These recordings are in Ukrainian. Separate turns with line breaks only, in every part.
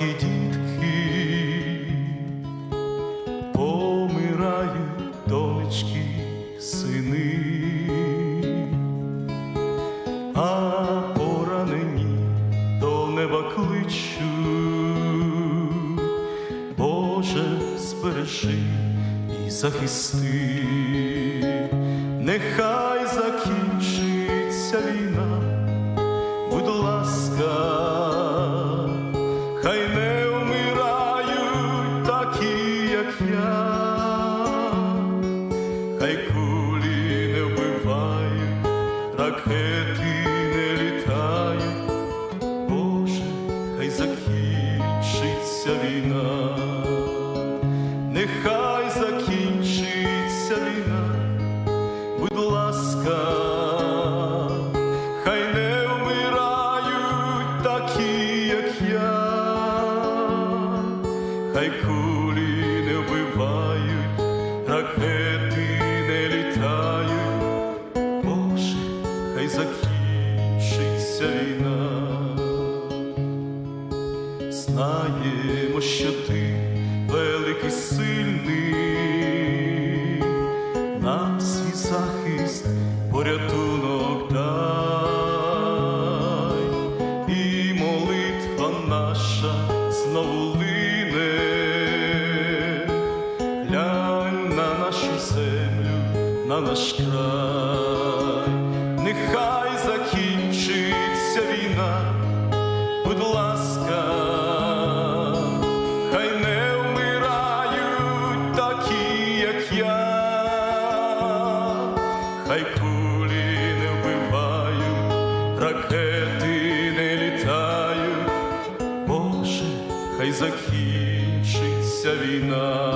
Бідолахи дітки, помирають донечки, сини, а поранені до неба кличуть, Боже, збережи і захисти, нехай. Такі, як я, хай кулі не вбивають, ракети не літають. Боже, хай закінчиться війна, нехай закінчиться війна, будь ласка, хай не вмирають такі, як я, закінчиться війна. Знаємо, що ти великий сильний, нам свій захист, порятунок дай, і молитва наша знову лине, глянь на нашу землю, на наш край, нехай закінчиться війна. Будь ласка, хай не вмирають такі, як я, хай кулі не вбивають, ракети не літають, Боже, хай закінчиться війна,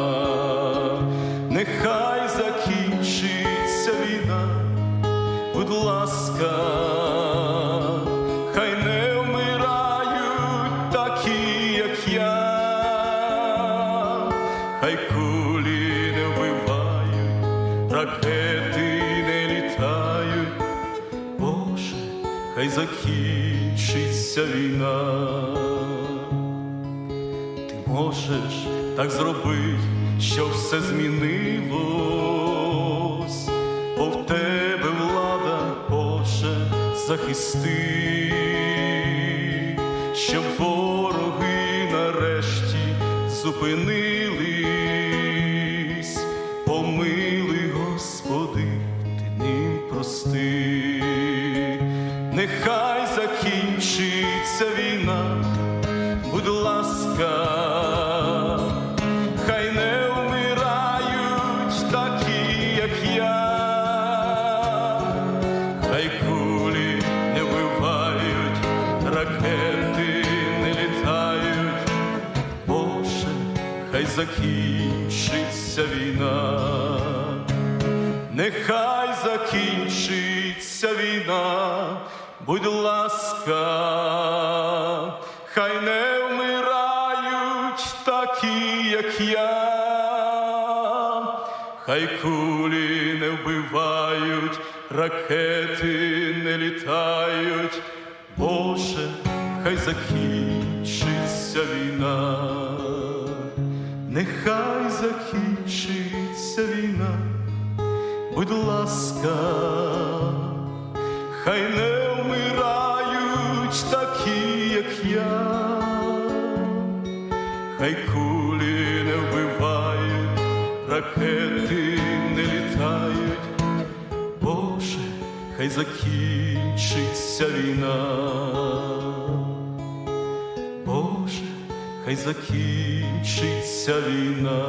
нехай такі, як я, хай кулі не вбивають, ракети не літають, Боже, хай закінчиться війна. Ти можеш так зробити, щоб все змінилось, бо в тебе влада, Боже, захисти, щоб зупинились, помилуй, Господи, ти ним прости, нехай закінчиться війна. Будь ласка, хай не вмирають такі, як я, хай кулі не вбивають, ракети хай закінчиться війна, нехай закінчиться війна, будь ласка, хай не вмирають такі, як я, хай кулі не вбивають, ракети не літають, Боже, хай закінчиться війна, нехай закінчиться війна. Будь ласка, хай не вмирають такі, як я, хай кулі не вбивають, ракети не літають, Боже, хай закінчиться війна. Хай закінчиться війна.